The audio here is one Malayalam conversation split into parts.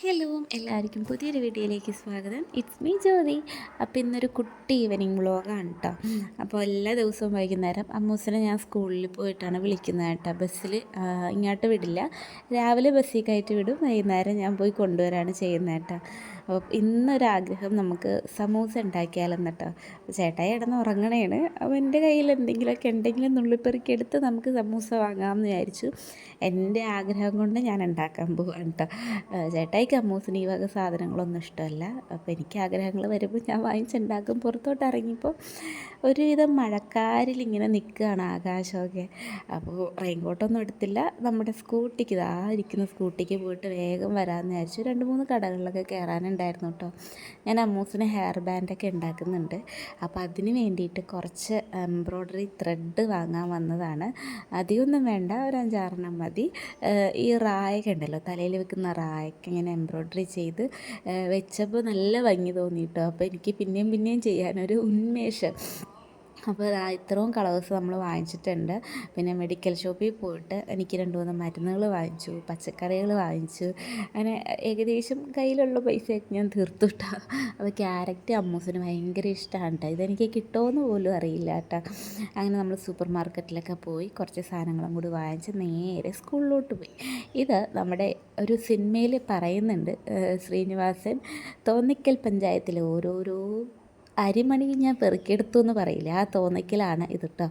ഹലോ എല്ലാവർക്കും പുതിയൊരു വീഡിയോയിലേക്ക് സ്വാഗതം. It's me Jyothi. അപ്പോൾ ഇന്നൊരു കുട്ടി ഈവനിങ് വ്ളോഗാണ് കേട്ടോ അപ്പോൾ എല്ലാ ദിവസവും വൈകുന്നേരം അമ്മൂസിനെ ഞാൻ സ്കൂളിൽ പോയിട്ടാണ് വിളിക്കുന്നത് കേട്ടോ. ബസ്സിൽ ഇങ്ങോട്ട് വിടില്ല. രാവിലെ ബസ്സിൽ കയറ്റി വിടും. വൈകുന്നേരം ഞാൻ പോയി കൊണ്ടുവരാണ് ചെയ്യുന്നത് കേട്ടോ. അപ്പോൾ ഇന്നൊരാഗ്രഹം നമുക്ക് സമൂസ ഉണ്ടാക്കിയാലെന്ന് കേട്ടോ ചേട്ടായി ഇടന്ന് ഉറങ്ങണേണ്. അപ്പോൾ എന്റെ കയ്യിൽ എന്തെങ്കിലുമൊക്കെ ഉണ്ടെങ്കിലും നുള്ളിപ്പെറുക്കി എടുത്ത് നമുക്ക് സമൂസ വാങ്ങാമെന്ന് വിചാരിച്ചു. എന്റെ ആഗ്രഹം കൊണ്ട് ഞാൻ ഉണ്ടാക്കാൻ പോവാണ് കേട്ടോ ചേട്ടായിക്ക് അമ്മൂസിന് ഈ വക സാധനങ്ങളൊന്നും ഇഷ്ടമല്ല. അപ്പോൾ എനിക്ക് ആഗ്രഹങ്ങൾ വരുമ്പോൾ ഞാൻ വാങ്ങിച്ചുണ്ടാക്കും പുറത്തോട്ട് ഇറങ്ങിയപ്പോൾ ഒരുവിധം മഴക്കാരിൽ ഇങ്ങനെ നിൽക്കുകയാണ് ആകാശമൊക്കെ. അപ്പോൾ റെയിൻകോട്ടൊന്നും എടുത്തില്ല. നമ്മുടെ സ്കൂട്ടിക്ക് ആ ഇരിക്കുന്ന സ്കൂട്ടിക്ക് പോയിട്ട് വേഗം വരാമെന്ന് വിചാരിച്ചു. രണ്ട് മൂന്ന് കടകളിലൊക്കെ കയറാനുണ്ടായിരുന്നു കേട്ടോ. ഞാൻ അമ്മൂസിന് ഹെയർ ബാൻഡൊക്കെ ഉണ്ടാക്കുന്നുണ്ട്. അപ്പോൾ അതിന് വേണ്ടിയിട്ട് കുറച്ച് എംബ്രോയ്ഡറി ത്രെഡ് വാങ്ങാൻ വന്നതാണ്. അധികമൊന്നും വേണ്ട. ഒരു അഞ്ചാറെണ്ണം മതി. ഈ റായൊക്കെ ഉണ്ടല്ലോ. തലയിൽ വെക്കുന്ന റായൊക്കെ ഇങ്ങനെ എംബ്രോയ്ഡറി ചെയ്ത് വെച്ചപ്പോൾ നല്ല ഭംഗി തോന്നി കേട്ടോ. അപ്പോൾ എനിക്ക് പിന്നെയും പിന്നെയും ചെയ്യാനൊരു ഉന്മേഷം. അപ്പോൾ ഇത്രയും കളേഴ്സ് നമ്മൾ വാങ്ങിച്ചിട്ടുണ്ട്. പിന്നെ മെഡിക്കൽ ഷോപ്പിൽ പോയിട്ട് എനിക്ക് രണ്ട് മൂന്ന് മരുന്നുകൾ വാങ്ങിച്ചു പച്ചക്കറികൾ വാങ്ങിച്ചു. അങ്ങനെ ഏകദേശം കയ്യിലുള്ള പൈസയൊക്കെ ഞാൻ തീർത്തു അപ്പോൾ ക്യാരറ്റ് അമ്മൂസിന് ഭയങ്കര ഇഷ്ടമാണ് കേട്ടോ ഇതെനിക്ക് കിട്ടുമെന്ന് പോലും അറിയില്ല കേട്ടോ അങ്ങനെ നമ്മൾ സൂപ്പർ മാർക്കറ്റിലൊക്കെ പോയി കുറച്ച് സാധനങ്ങളും കൂടി വാങ്ങിച്ച് നേരെ സ്കൂളിലോട്ട് പോയി. ഇത് നമ്മുടെ ഒരു സിനിമയിൽ പറയുന്നുണ്ട് ശ്രീനിവാസൻ തോന്നിക്കൽ പഞ്ചായത്തിലെ ഓരോരോ അരിമണി ഞാൻ പെറുക്കിയെടുത്തു എന്ന് പറയില്ല? ആ തോന്നിക്കലാണ് ഇത് കേട്ടോ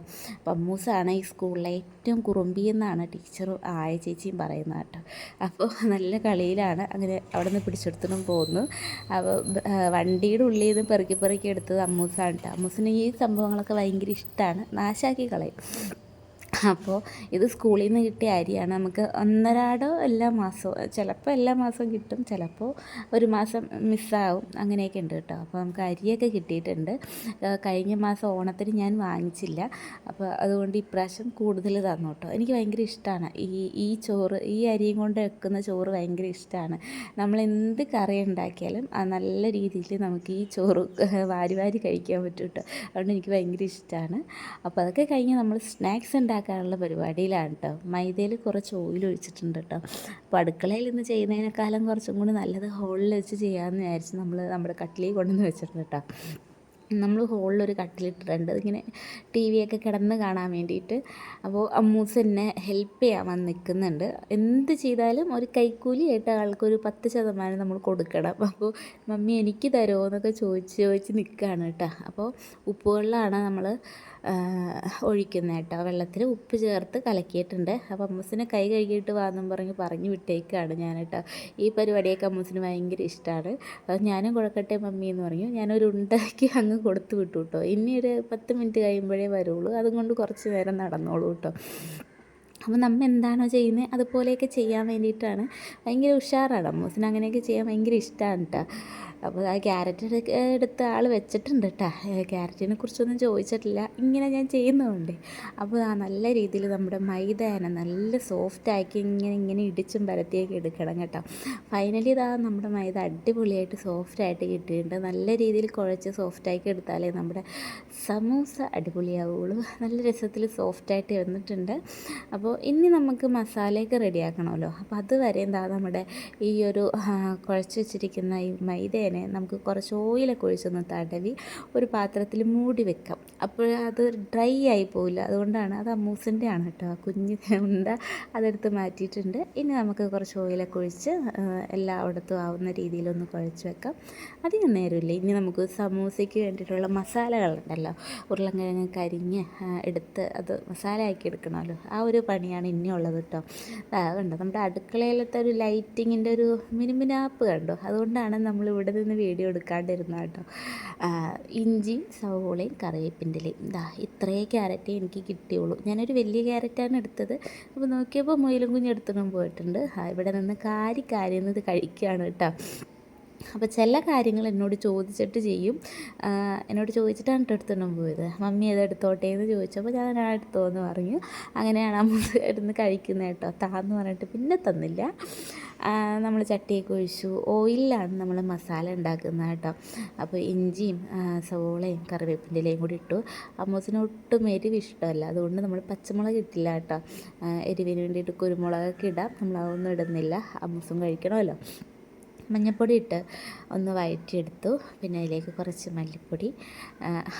പമ്മൂസാണ് ഈ സ്കൂളിലെ ഏറ്റവും കുറുമ്പി എന്നാണ് ടീച്ചറും ആയ ചേച്ചിയും പറയുന്നത് കേട്ടോ. അപ്പോൾ നല്ല കളിയിലാണ്. അങ്ങനെ അവിടെ നിന്ന് പിടിച്ചെടുത്തിട്ടും പോകുന്നു അപ്പോൾ വണ്ടിയുടെ ഉള്ളിൽ നിന്ന് പെറുക്കി പെറുക്കി എടുത്തത് അമ്മൂസാണ് കേട്ടോ അമ്മൂസിന് ഈ സംഭവങ്ങളൊക്കെ ഭയങ്കര ഇഷ്ടമാണ് നാശാക്കി കളയും. അപ്പോൾ ഇത് സ്കൂളിൽ നിന്ന് കിട്ടിയ അരിയാണ്. നമുക്ക് ഒന്നരാടോ എല്ലാ മാസവും ചിലപ്പോൾ എല്ലാ മാസവും കിട്ടും ചിലപ്പോൾ ഒരു മാസം മിസ്സാവും അങ്ങനെയൊക്കെ ഉണ്ട് കേട്ടോ. അപ്പോൾ നമുക്ക് അരിയൊക്കെ കിട്ടിയിട്ടുണ്ട്. കഴിഞ്ഞ മാസം ഓണത്തിന് ഞാൻ വാങ്ങിച്ചില്ല. അപ്പോൾ അതുകൊണ്ട് ഇപ്രാവശ്യം കൂടുതൽ തന്നു കേട്ടോ. എനിക്ക് ഭയങ്കര ഇഷ്ടമാണ് ഈ ഈ ചോറ് ഈ അരിയും കൊണ്ട് വെക്കുന്ന ചോറ് ഭയങ്കര ഇഷ്ടമാണ് നമ്മൾ എന്ത് കറി ഉണ്ടാക്കിയാലും നല്ല രീതിയിൽ നമുക്ക് ഈ ചോറ് വാരി വാരി കഴിക്കാൻ പറ്റും കേട്ടോ. അതുകൊണ്ട് എനിക്ക് ഭയങ്കര ഇഷ്ടമാണ് അപ്പോൾ അതൊക്കെ കഴിഞ്ഞ് നമ്മൾ സ്നാക്സ് ഉണ്ടാക്കി ഉണ്ടാക്കാനുള്ള പരിപാടിയിലാണ് കേട്ടോ മൈദയിൽ കുറച്ച് ഓയിൽ ഒഴിച്ചിട്ടുണ്ട് കേട്ടോ അപ്പോൾ അടുക്കളയിൽ ഇന്ന് ചെയ്യുന്നതിനേക്കാളും കുറച്ചും കൂടി നല്ലത് ഹോളിൽ വെച്ച് ചെയ്യാമെന്ന് വിചാരിച്ച് നമ്മൾ നമ്മുടെ കട്ടിലിൽ കൊണ്ടുവന്ന് വെച്ചിട്ടുണ്ട് കേട്ടോ നമ്മൾ ഹോളിലൊരു കട്ടിലിട്ടിട്ടുണ്ട്. ഇങ്ങനെ ടി വിയൊക്കെ കിടന്ന് കാണാൻ വേണ്ടിയിട്ട്. അപ്പോൾ അമ്മൂസ് എന്നെ ഹെൽപ്പ് ചെയ്യാൻ വന്ന് നിൽക്കുന്നുണ്ട് എന്ത് ചെയ്താലും ഒരു കൈക്കൂലി ആയിട്ട് ആൾക്കൊരു പത്ത് ശതമാനം നമ്മൾ കൊടുക്കണം. അപ്പോൾ മമ്മി എനിക്ക് തരുമോ? എന്നൊക്കെ ചോദിച്ച് ചോദിച്ച് നിൽക്കുകയാണ് കേട്ടോ അപ്പോൾ ഉപ്പുവെള്ളമാണ് നമ്മൾ ഒഴിക്കുന്നത് കേട്ടോ. വെള്ളത്തിൽ ഉപ്പ് ചേർത്ത് കലക്കിയിട്ടുണ്ട്. അപ്പോൾ അമ്മൂസിനെ കൈ കഴുകിയിട്ട് വാന്നും പറഞ്ഞ് പറഞ്ഞു വിട്ടേക്കാണ് ഞാൻ കേട്ടോ ഈ പരിപാടിയൊക്കെ അമ്മൂസിന് ഭയങ്കര ഇഷ്ടമാണ് ഞാനും കൊടുക്കട്ടെ മമ്മി എന്ന് പറഞ്ഞു. ഞാനൊരു ഉണ്ടാക്കി അങ്ങ് കൊടുത്തു വിട്ടു കേട്ടോ. ഇനി ഒരു പത്ത് മിനിറ്റ് കഴിയുമ്പോഴേ വരുള്ളൂ. അതുകൊണ്ട് കുറച്ച് നേരം നടന്നോളൂ കേട്ടോ. അപ്പോൾ നമ്മൾ എന്താണോ ചെയ്യുന്നത് അതുപോലെയൊക്കെ ചെയ്യാൻ വേണ്ടിയിട്ടാണ്. ഭയങ്കര ഉഷാറാണ് അമ്മൂസിന് അങ്ങനെയൊക്കെ ചെയ്യാൻ ഭയങ്കര ഇഷ്ടമാണ് കേട്ടോ. അപ്പോൾ ആ ക്യാരറ്റ് എടുത്ത ആൾ വെച്ചിട്ടുണ്ട് കേട്ടോ ക്യാരറ്റിനെ കുറിച്ചൊന്നും ചോദിച്ചിട്ടില്ല. ഇങ്ങനെ ഞാൻ ചെയ്യുന്നതുകൊണ്ട് അപ്പോൾ ആ നല്ല രീതിയിൽ നമ്മുടെ മൈദാന നല്ല സോഫ്റ്റാക്കി ഇങ്ങനെ ഇങ്ങനെ ഇടിച്ചും പരത്തിയൊക്കെ എടുക്കണം കേട്ടോ. ഫൈനലി ഇതാ നമ്മുടെ മൈദ അടിപൊളിയായിട്ട് സോഫ്റ്റായിട്ട് കിട്ടിയിട്ടുണ്ട് നല്ല രീതിയിൽ കുഴച്ച് സോഫ്റ്റാക്കി എടുത്താലേ നമ്മുടെ സമൂസ അടിപൊളിയാവുള്ളൂ. നല്ല രസത്തിൽ സോഫ്റ്റായിട്ട് വന്നിട്ടുണ്ട്. അപ്പോൾ ഇനി നമുക്ക് മസാലയൊക്കെ റെഡിയാക്കണമല്ലോ. അപ്പോൾ അതുവരെ എന്താ നമ്മുടെ ഈ ഒരു കുഴച്ച് വെച്ചിരിക്കുന്ന ഈ മൈദേനെ തന്നെ നമുക്ക് കുറച്ച് ഓയിലൊക്കെ ഒഴിച്ചൊന്ന് തടവി ഒരു പാത്രത്തിൽ മൂടി വെക്കാം. അപ്പോൾ അത് ഡ്രൈ ആയി പോവില്ല. അതുകൊണ്ടാണ് അത് അമ്മൂസിന്റെ ആണ് കേട്ടോ. കുഞ്ഞ് ഉണ്ട അതെടുത്ത് മാറ്റിയിട്ടുണ്ട്. ഇനി നമുക്ക് കുറച്ച് ഓയിലൊക്കെ ഒഴിച്ച് എല്ലായിടത്തും ആവുന്ന രീതിയിലൊന്ന് കുഴച്ച് വെക്കാം. അധികം നേരമില്ല. ഇനി നമുക്ക് സമൂസയ്ക്ക് വേണ്ടിയിട്ടുള്ള മസാലകളുണ്ടല്ലോ ഉരുളക്കിഴങ്ങ് കരിഞ്ഞ് എടുത്ത് അത് മസാല ആക്കി എടുക്കണമല്ലോ. ആ ഒരു പണിയാണ് ഇനിയുള്ളത് കേട്ടോ. കണ്ടോ? നമ്മുടെ അടുക്കളയിലത്തെ ഒരു ലൈറ്റിങ്ങിന്റെ ഒരു മിനുമിനാപ്പ് കണ്ടോ? അതുകൊണ്ടാണ് നമ്മൾ ഇവിടെ നിന്ന് വീഡിയോ എടുക്കാണ്ടിരുന്നത് കേട്ടോ. ഇഞ്ചി സവോളയും കറിവേപ്പിന്റെ ഇതാ ഇത്രയേ ക്യാരറ്റേ എനിക്ക് കിട്ടിയുള്ളൂ. ഞാനൊരു വലിയ ക്യാരറ്റാണ് എടുത്തത്. അപ്പോൾ നോക്കിയപ്പോൾ മുയിലും കുഞ്ഞ് എടുത്തുകൊണ്ട് പോയിട്ടുണ്ട്. ഇവിടെ നിന്ന് കാരി കാരി എന്നത് കഴിക്കുകയാണ് കേട്ടോ. അപ്പോൾ ചില കാര്യങ്ങൾ എന്നോട് ചോദിച്ചിട്ട് ചെയ്യും. എന്നോട് ചോദിച്ചിട്ടാണ് എടുത്തുകൊണ്ട് പോയത്. മമ്മി അത് എടുത്തോട്ടെ എന്ന് ചോദിച്ചപ്പോൾ ഞാൻ ആ എടുത്തോന്ന് പറഞ്ഞു. അങ്ങനെയാണ് അമ്മ എടുന്ന് കഴിക്കുന്നത് കേട്ടോ. താന്ന് പറഞ്ഞിട്ട് പിന്നെ തന്നില്ല. നമ്മൾ ചട്ടിയൊക്കെ ഒഴിച്ചു. ഓയിലാണ് നമ്മൾ മസാല ഉണ്ടാക്കുന്നത് കേട്ടോ. അപ്പോൾ ഇഞ്ചിയും സവോളയും കറിവേപ്പിന്റെ ഇലയും കൂടി ഇട്ടു. അമ്മൂസിന് ഒട്ടും എരിവ് ഇഷ്ടമല്ല. അതുകൊണ്ട് നമ്മൾ പച്ചമുളക് ഇട്ടില്ല കേട്ടോ. എരിവിന് വേണ്ടിയിട്ട് കുരുമുളകൊക്കെ ഇടാം. നമ്മൾ അതൊന്നും ഇടുന്നില്ല. അമ്മൂസും കഴിക്കണമല്ലോ. മഞ്ഞൾപ്പൊടി ഇട്ട് ഒന്ന് വഴറ്റിയെടുത്തു പിന്നെ അതിലേക്ക് കുറച്ച് മല്ലിപ്പൊടി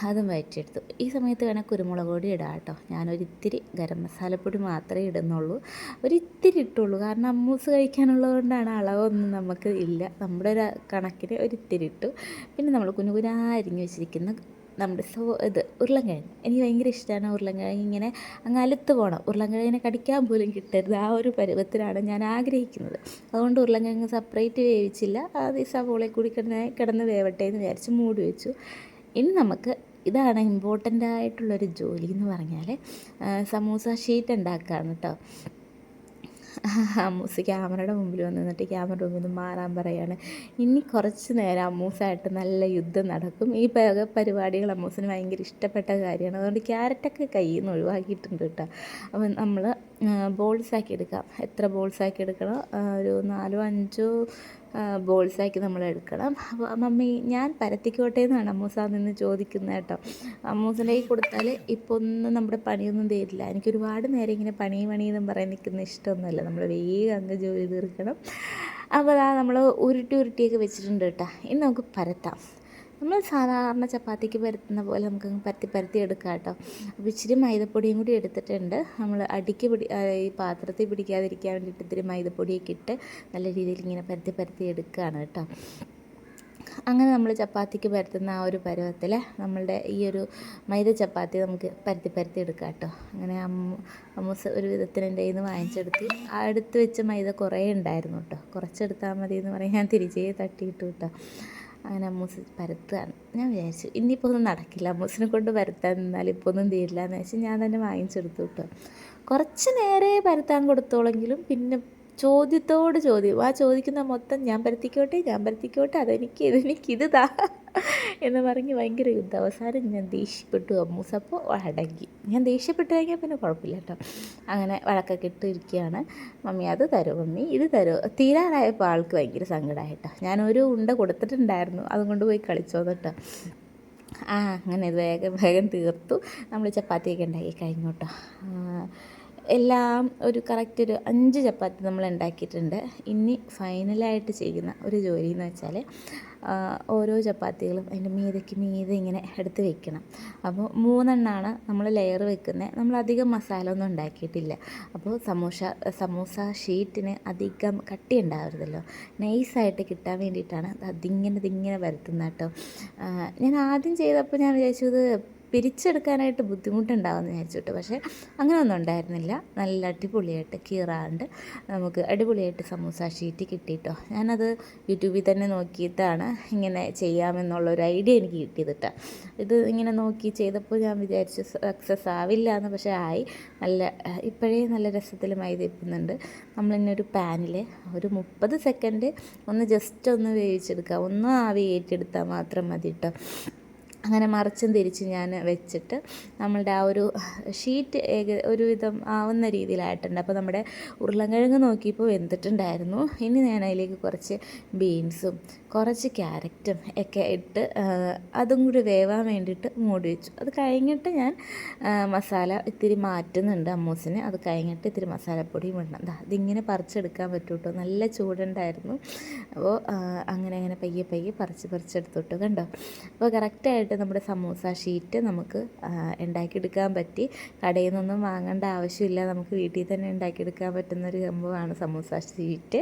അതും വഴറ്റിയെടുത്തു ഈ സമയത്ത് വേണേൽ കുരുമുളക് പൊടി ഇടാം കേട്ടോ. ഞാനൊരിത്തിരി ഗരം മസാലപ്പൊടി മാത്രമേ ഇടുന്നുള്ളൂ. ഒരിത്തിരി ഇട്ടുള്ളൂ. കാരണം അമ്മൂസ് കഴിക്കാനുള്ളത് കൊണ്ടാണ് അളവൊന്നും നമുക്ക് ഇല്ല. നമ്മുടെ ഒരു കണക്കിന് ഒരിത്തിരി ഇട്ടു. പിന്നെ നമ്മൾ കുനുകുനാ അരിഞ്ഞു വെച്ചിരിക്കുന്ന നമ്മുടെ സോ ഇത് ഉരുളൻകിഴങ്ങ്. എനിക്ക് ഭയങ്കര ഇഷ്ടമാണ് ഉരുളൻകിഴങ്ങ്. ഇങ്ങനെ അങ്ങ് അലുത്ത് പോകണം ഉരുളൻകിഴങ്ങിനെ കടിക്കാൻ പോലും കിട്ടരുത്. ആ ഒരു പരുവത്തിലാണ് ഞാൻ ആഗ്രഹിക്കുന്നത്. അതുകൊണ്ട് ഉരുളൻകിഴങ്ങ് സെപ്പറേറ്റ് വേവിച്ചില്ല. അത് ഈ സവോളയിൽ കൂടി കിടന്ന് കിടന്ന് വേവട്ടെ എന്ന് വിചാരിച്ച് മൂടി വെച്ചു. ഇനി നമുക്ക് ഇതാണ് ഇമ്പോർട്ടന്റ് ആയിട്ടുള്ളൊരു ജോലി എന്ന് പറഞ്ഞാൽ സമൂസ ഷീറ്റ് ഉണ്ടാക്കുകയാണ് കേട്ടോ അമ്മൂസ് ക്യാമറയുടെ മുമ്പിൽ വന്ന് നിന്നിട്ട് ക്യാമറയുടെ മുമ്പിൽ നിന്ന് മാറാൻ പറയാണ്. ഇനി കുറച്ച് നേരം അമ്മൂസായിട്ട് നല്ല യുദ്ധം നടക്കും. ഈ പരിപാടികൾ അമ്മൂസിന് ഭയങ്കര ഇഷ്ടപ്പെട്ട കാര്യമാണ്. അതുകൊണ്ട് ക്യാരറ്റൊക്കെ കയ്യിൽ നിന്ന് ഒഴിവാക്കിയിട്ടുണ്ട് കേട്ടോ. അപ്പം നമ്മൾ ബോൾസാക്കി എടുക്കാം. എത്ര ബോൾസാക്കി എടുക്കണം? ഒരു നാലോ അഞ്ചോ ബോൾസ് ആക്കി നമ്മൾ എടുക്കണം. അപ്പോൾ മമ്മി ഞാൻ പരത്തിക്കോട്ടെ എന്നാണ് അമ്മൂസ നിന്ന് ചോദിക്കുന്നത് കേട്ടോ. അമ്മൂസിലേക്ക് കൊടുത്താൽ ഇപ്പോൾ ഒന്നും നമ്മുടെ പണിയൊന്നും തരില്ല. എനിക്ക് ഒരുപാട് നേരം ഇങ്ങനെ പണി പണി എന്നും പറയാൻ നിൽക്കുന്ന ഇഷ്ടമൊന്നുമല്ല. നമ്മൾ വേഗം അങ്ങ് ജോലി തീർക്കണം. അപ്പോൾ അതാ നമ്മൾ ഉരുട്ടി ഉരുട്ടിയൊക്കെ വെച്ചിട്ടുണ്ട് കേട്ടോ. ഇനി നമുക്ക് പരത്താം. നമ്മൾ സാധാരണ ചപ്പാത്തിക്ക് പരത്തുന്ന പോലെ നമുക്ക് പരത്തി പരത്തി എടുക്കാം കേട്ടോ. അപ്പോൾ ഇച്ചിരി മൈദപ്പൊടിയും കൂടി എടുത്തിട്ടുണ്ട്. നമ്മൾ അടിക്ക് പിടി ഈ പാത്രത്തിൽ പിടിക്കാതിരിക്കാൻ വേണ്ടിയിട്ട് ഇത്തിരി മൈദപ്പൊടിയൊക്കെ ഇട്ട് നല്ല രീതിയിൽ ഇങ്ങനെ പരത്തി പരത്തി എടുക്കുകയാണ് കേട്ടോ. അങ്ങനെ നമ്മൾ ചപ്പാത്തിക്ക് പരത്തുന്ന ആ ഒരു പരുവത്തിൽ നമ്മളുടെ ഈ ഒരു മൈദ ചപ്പാത്തി നമുക്ക് പരത്തി പരത്തി എടുക്കാം കേട്ടോ. അങ്ങനെ അമ്മ അമ്മൂസ് ഒരു വിധത്തിന് എന്റെ നിന്ന് വാങ്ങിച്ചെടുത്ത് ആ എടുത്ത് വെച്ച മൈദ കുറേ ഉണ്ടായിരുന്നു കേട്ടോ. കുറച്ചെടുത്താൽ മതി എന്ന് പറഞ്ഞ് ഞാൻ തിരിച്ചേ തട്ടിയിട്ടു കേട്ടോ. അങ്ങനെ അമ്മൂസ് പരത്തുകയാണ്. ഞാൻ വിചാരിച്ചു ഇനിയിപ്പോൾ ഒന്നും നടക്കില്ല അമ്മൂസിനെ കൊണ്ട് പരത്താൻ നിന്നാൽ ഇപ്പോൾ ഒന്നും തീരില്ല എന്ന് വെച്ച് ഞാൻ തന്നെ വാങ്ങിച്ചെടുത്തു കേട്ടോ. കുറച്ച് നേരെ പരത്താൻ കൊടുത്തോളെങ്കിലും പിന്നെ ചോദ്യത്തോട് ചോദ്യം. ആ ചോദിക്കുന്ന മൊത്തം ഞാൻ പരത്തിക്കോട്ടെ ഞാൻ പരത്തിക്കോട്ടെ അതെനിക്ക് ഇതെനിക്ക് ഇത് താ എന്ന് പറഞ്ഞ് ഭയങ്കര യുദ്ധം. അവസാനം ഞാൻ ദേഷ്യപ്പെട്ടു. അമ്മൂസ് അപ്പോൾ അടങ്ങി. ഞാൻ ദേഷ്യപ്പെട്ട് കഴിഞ്ഞാൽ പിന്നെ കുഴപ്പമില്ല കേട്ടോ. അങ്ങനെ വഴക്കൊക്കെ ഇട്ടിരിക്കുകയാണ്. മമ്മി അത് തരോ മമ്മി ഇത് തരോ. തീരാറായപ്പോൾ ആൾക്ക് ഭയങ്കര സങ്കടമായിട്ടോ ഞാനൊരു ഉണ്ട കൊടുത്തിട്ടുണ്ടായിരുന്നു. അതുകൊണ്ട് പോയി കളിച്ചോ കേട്ടോ. ആ അങ്ങനെ വേഗം വേഗം തീർത്തു. നമ്മൾ ചപ്പാത്തിയൊക്കെ ഉണ്ടാക്കി കഴിഞ്ഞു കേട്ടോ. ആ, എല്ലാം ഒരു കറക്റ്റ് ഒരു അഞ്ച് ചപ്പാത്തി നമ്മൾ ഉണ്ടാക്കിയിട്ടുണ്ട്. ഇനി ഫൈനലായിട്ട് ചെയ്യുന്ന ഒരു ജോലി എന്ന് വെച്ചാൽ ഓരോ ചപ്പാത്തികളും അതിന്റെ മീതയ്ക്ക് മീതെ ഇങ്ങനെ എടുത്ത് വെക്കണം. അപ്പോൾ മൂന്നെണ്ണമാണ് നമ്മൾ ലെയർ വെക്കുന്നത് നമ്മൾ അധികം മസാല ഒന്നും ഉണ്ടാക്കിയിട്ടില്ല. അപ്പോൾ സമൂസ സമൂസ ഷീറ്റിന് അധികം കട്ടി ഉണ്ടാവരുതല്ലോ. നൈസായിട്ട് കിട്ടാൻ വേണ്ടിയിട്ടാണ് അതിങ്ങനെ ഇതിങ്ങനെ വരുത്തുന്നത് കേട്ടോ. ഞാൻ ആദ്യം ചെയ്തപ്പോൾ ഞാൻ വിചാരിച്ചു ഇത് പിരിച്ചെടുക്കാനായിട്ട് ബുദ്ധിമുട്ടുണ്ടാവുമെന്ന് വിചാരിച്ചിട്ട്. പക്ഷേ അങ്ങനെയൊന്നും ഉണ്ടായിരുന്നില്ല. നല്ല അടിപൊളിയായിട്ട് കീറാണ്ട് നമുക്ക് അടിപൊളിയായിട്ട് സമൂസ ഷീറ്റ് കിട്ടിയിട്ടോ. ഞാനത് യൂട്യൂബിൽ തന്നെ നോക്കിയിട്ടാണ് ഇങ്ങനെ ചെയ്യാമെന്നുള്ള ഒരു ഐഡിയ എനിക്ക് കിട്ടിയത് കേട്ടോ ഇത് ഇങ്ങനെ നോക്കി ചെയ്തപ്പോൾ ഞാൻ വിചാരിച്ചു സക്സസ് ആവില്ല എന്ന് പക്ഷേ ആയി. നല്ല ഇപ്പോഴേ നല്ല രസത്തിൽ മൈദ ഇപ്പുന്നുണ്ട് നമ്മളിന്നെ ഒരു പാനിൽ ഒരു മുപ്പത് സെക്കൻഡ് ഒന്ന് ജസ്റ്റ് ഒന്ന് വേവിച്ചെടുക്കുക. ഒന്ന് ആവി ഏറ്റെടുത്താൽ മാത്രം മതി കേട്ടോ അങ്ങനെ മറിച്ചും തിരിച്ച് ഞാൻ വെച്ചിട്ട് നമ്മളുടെ ആ ഒരു ഷീറ്റ് ഏക ഒരുവിധം ആവുന്ന രീതിയിലായിട്ടുണ്ട്. അപ്പോൾ നമ്മുടെ ഉരുളൻകിഴങ്ങ് നോക്കിയപ്പോൾ വെന്തിട്ടുണ്ടായിരുന്നു. ഇനി ഞാൻ അതിലേക്ക് കുറച്ച് ബീൻസും കുറച്ച് ക്യാരറ്റും ഒക്കെ ഇട്ട് അതും കൂടി വേവാൻ വേണ്ടിയിട്ട് മൂടി വെച്ചു. അത് കഴിഞ്ഞിട്ട് ഞാൻ മസാല ഇത്തിരി മാറ്റുന്നുണ്ട് അമ്മൂസിന്. അത് കഴിഞ്ഞിട്ട് ഇത്തിരി മസാലപ്പൊടിയും ഇടണം. ദാ ഇതിങ്ങനെ പറിച്ചെടുക്കാൻ പറ്റൂട്ടോ. നല്ല ചൂടുണ്ടായിരുന്നു. അപ്പോൾ അങ്ങനെ അങ്ങനെ പയ്യെ പയ്യെ പറിച്ച് പറിച്ചെടുത്തോട്ട് കണ്ടോ? അപ്പോൾ കറക്റ്റായിട്ട് നമ്മുടെ സമൂസ ഷീറ്റ് നമുക്ക് ഉണ്ടാക്കിയെടുക്കാൻ പറ്റി. കടയിൽ നിന്നൊന്നും വാങ്ങേണ്ട ആവശ്യമില്ല. നമുക്ക് വീട്ടിൽ തന്നെ ഉണ്ടാക്കിയെടുക്കാൻ പറ്റുന്ന ഒരു സംഭവമാണ് സമൂസ ഷീറ്റ്.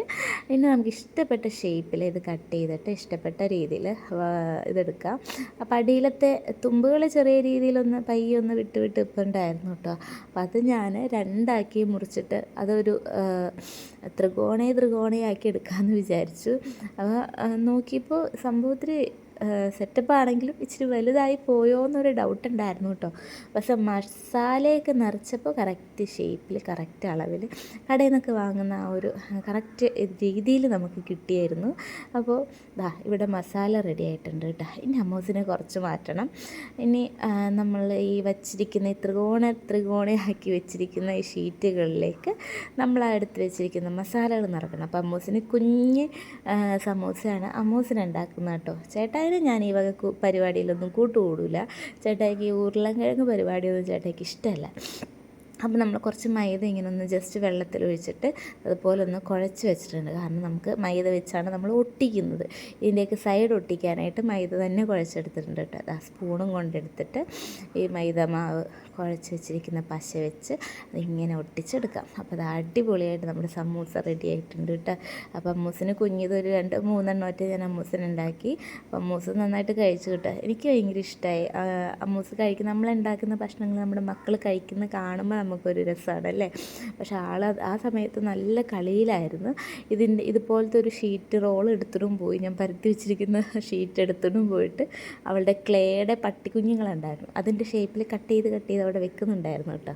പിന്നെ നമുക്ക് ഇഷ്ടപ്പെട്ട ഷേപ്പിൽ ഇത് കട്ട് ചെയ്തിട്ട് ഇഷ്ടപ്പെട്ട രീതിയിൽ ഇതെടുക്കാം. അപ്പോൾ അടിയിലത്തെ തുമ്പുകൾ ചെറിയ രീതിയിലൊന്ന് പയ്യൊന്ന് വിട്ട് വിട്ട് ഇപ്പുണ്ടായിരുന്നു കേട്ടോ. അപ്പം അത് ഞാൻ രണ്ടാക്കി മുറിച്ചിട്ട് അതൊരു ത്രികോണേ ത്രികോണയാക്കി എടുക്കാമെന്ന് വിചാരിച്ചു. അപ്പോൾ നോക്കിയപ്പോൾ സംഭവത്തിൽ സെറ്റപ്പ് ആണെങ്കിലും ഇച്ചിരി വലുതായി പോയോ എന്നൊരു ഡൗട്ട് ഉണ്ടായിരുന്നു കേട്ടോ. പക്ഷെ മസാലയൊക്കെ നിറച്ചപ്പോൾ കറക്റ്റ് ഷേപ്പിൽ കറക്റ്റ് അളവിൽ കടയിൽ നിന്നൊക്കെ വാങ്ങുന്ന ആ ഒരു കറക്റ്റ് രീതിയിൽ നമുക്ക് കിട്ടിയായിരുന്നു. അപ്പോൾ ദാ ഇവിടെ മസാല റെഡി ആയിട്ടുണ്ട് കേട്ടോ. ഇനി അമ്മൂസിനെ കുറച്ച് മാറ്റണം. ഇനി നമ്മൾ ഈ വച്ചിരിക്കുന്ന ഈ ത്രികോണ ത്രികോണയാക്കി വെച്ചിരിക്കുന്ന ഈ ഷീറ്റുകളിലേക്ക് നമ്മൾ എടുത്ത് വെച്ചിരിക്കുന്ന മസാലകൾ നിറക്കണം. അപ്പോൾ അമ്മൂസിന് കുഞ്ഞ് സമൂസയാണ് അമ്മൂസിന് ഉണ്ടാക്കുന്നത് കേട്ടോ. ചേട്ടായിന് ഞാൻ ഈ വക പരിപാടിയിലൊന്നും കൂട്ടുകൂടില്ല ചേട്ടായിക്ക് ഈ ഉരുളൻകിഴങ്ങ് പരിപാടിയൊന്നും ചേട്ടായിക്ക് ഇഷ്ടമല്ല അപ്പോൾ നമ്മൾ കുറച്ച് മൈദ ഇങ്ങനെ ഒന്ന് ജസ്റ്റ് വെള്ളത്തിൽ ഒഴിച്ചിട്ട് അതുപോലെ ഒന്ന് കുഴച്ച് വെച്ചിട്ടുണ്ട്. കാരണം നമുക്ക് മൈദ വെച്ചാണ് നമ്മൾ ഒട്ടിക്കുന്നത്. ഇതിന്റെയൊക്കെ സൈഡ് ഒട്ടിക്കാനായിട്ട് മൈദ തന്നെ കുഴച്ചെടുത്തിട്ടുണ്ട് കേട്ടോ. ആ സ്പൂണും കൊണ്ടെടുത്തിട്ട് ഈ മൈദ മാവ് കുഴച്ച് വെച്ചിരിക്കുന്ന പശ വെച്ച് അതിങ്ങനെ ഒട്ടിച്ചെടുക്കാം. അപ്പോൾ അത് അടിപൊളിയായിട്ട് നമ്മുടെ സമൂസ റെഡി ആയിട്ടുണ്ട് കേട്ടോ. അപ്പോൾ അമ്മൂസിന് കുഞ്ഞിതൊരു രണ്ട് മൂന്നെണ്ണമായിട്ട് ഞാൻ അമ്മൂസിന് ഉണ്ടാക്കി. അപ്പോൾ അമ്മൂസ് നന്നായിട്ട് കഴിച്ചു കേട്ടോ. എനിക്ക് ഭയങ്കര ഇഷ്ടമായി അമ്മൂസ് കഴിക്കുന്ന നമ്മൾ ഉണ്ടാക്കുന്ന ഭക്ഷണങ്ങൾ നമ്മുടെ മക്കൾ കഴിക്കുന്ന കാണുമ്പോൾ നമുക്കൊരു രസമാണ് അല്ലേ പക്ഷെ ആൾ ആ സമയത്ത് നല്ല കളിയിലായിരുന്നു. ഇതിന്റെ ഇതുപോലത്തെ ഒരു ഷീറ്റ് റോൾ എടുത്തിട്ടും പോയി. ഞാൻ പരത്തി വെച്ചിരിക്കുന്ന ഷീറ്റ് എടുത്തിട്ടും പോയിട്ട് അവളുടെ ക്ലേയുടെ പട്ടിക്കുഞ്ഞുങ്ങളുണ്ടായിരുന്നു. അതിന്റെ ഷേപ്പിൽ കട്ട് ചെയ്ത് കട്ട് ചെയ്ത് അവിടെ വെക്കുന്നുണ്ടായിരുന്നു കേട്ടോ.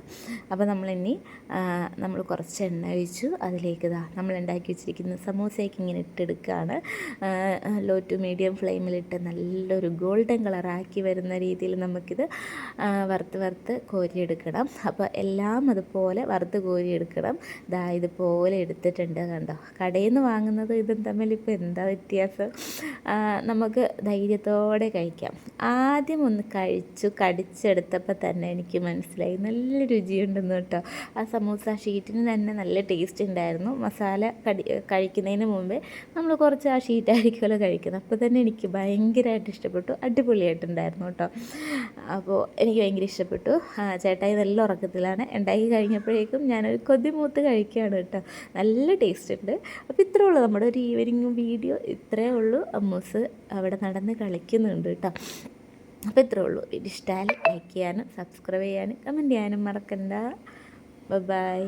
അപ്പോൾ നമ്മൾ ഇനി നമ്മൾ കുറച്ച് എണ്ണ ഒഴിച്ചു. അതിലേക്ക് ഇതാ നമ്മൾ ഉണ്ടാക്കി വെച്ചിരിക്കുന്ന സമൂസയൊക്കെ ഇങ്ങനെ ഇട്ടെടുക്കുകയാണ്. ലോ ടു മീഡിയം ഫ്ലെയിമിലിട്ട് നല്ലൊരു ഗോൾഡൻ കളറാക്കി വരുന്ന രീതിയിൽ നമുക്കിത് വറുത്ത് വറുത്ത് കോരിയെടുക്കണം. അപ്പോൾ എല്ലാം അതുപോലെ വറുത്ത് കോരിയെടുക്കണം ദാ ഇതുപോലെ എടുത്തിട്ടുണ്ട് കണ്ടോ. കടയിൽ നിന്ന് വാങ്ങുന്നത് ഇതും തമ്മിൽ ഇപ്പോൾ എന്താ വ്യത്യാസം? നമുക്ക് ധൈര്യത്തോടെ കഴിക്കാം. ആദ്യം ഒന്ന് കഴിച്ചു കടിച്ചെടുത്തപ്പോൾ തന്നെ എനിക്ക് മനസ്സിലായി. നല്ല രുചിയുണ്ടെന്ന് കേട്ടോ. ആ സമൂസ ഷീറ്റിന് തന്നെ നല്ല ടേസ്റ്റ് ഉണ്ടായിരുന്നു. മസാല കടി കഴിക്കുന്നതിന് മുമ്പേ നമ്മൾ കുറച്ച് ആ ഷീറ്റായിരിക്കുമല്ലോ കഴിക്കുന്നത്. അപ്പോൾ തന്നെ എനിക്ക് ഭയങ്കരമായിട്ട് ഇഷ്ടപ്പെട്ടു. അടിപൊളിയായിട്ടുണ്ടായിരുന്നു കേട്ടോ. അപ്പോൾ എനിക്ക് ഭയങ്കര ഇഷ്ടപ്പെട്ടു. ചേട്ടായി നല്ല ഉറക്കത്തിലാണ്. ഉണ്ടാക്കി കഴിഞ്ഞപ്പോഴേക്കും ഞാനൊരു കൊതിമൂത്ത് കഴിക്കുകയാണ് കേട്ടോ. നല്ല ടേസ്റ്റ് ഉണ്ട്. അപ്പോൾ ഇത്രേ ഉള്ളൂ നമ്മുടെ ഒരു ഈവനിങ് വീഡിയോ ഇത്രേ ഉള്ളൂ. അമ്മൂസ് അവിടെ നടന്ന് കളിക്കുന്നുണ്ട് കേട്ടോ. അപ്പോൾ ഇത്രേ ഉള്ളൂ. ഇത് ഇഷ്ടമായാലും ലൈക്ക് ചെയ്യാനും സബ്സ്ക്രൈബ് ചെയ്യാനും കമന്റ് ചെയ്യാനും മറക്കണ്ട. ബൈ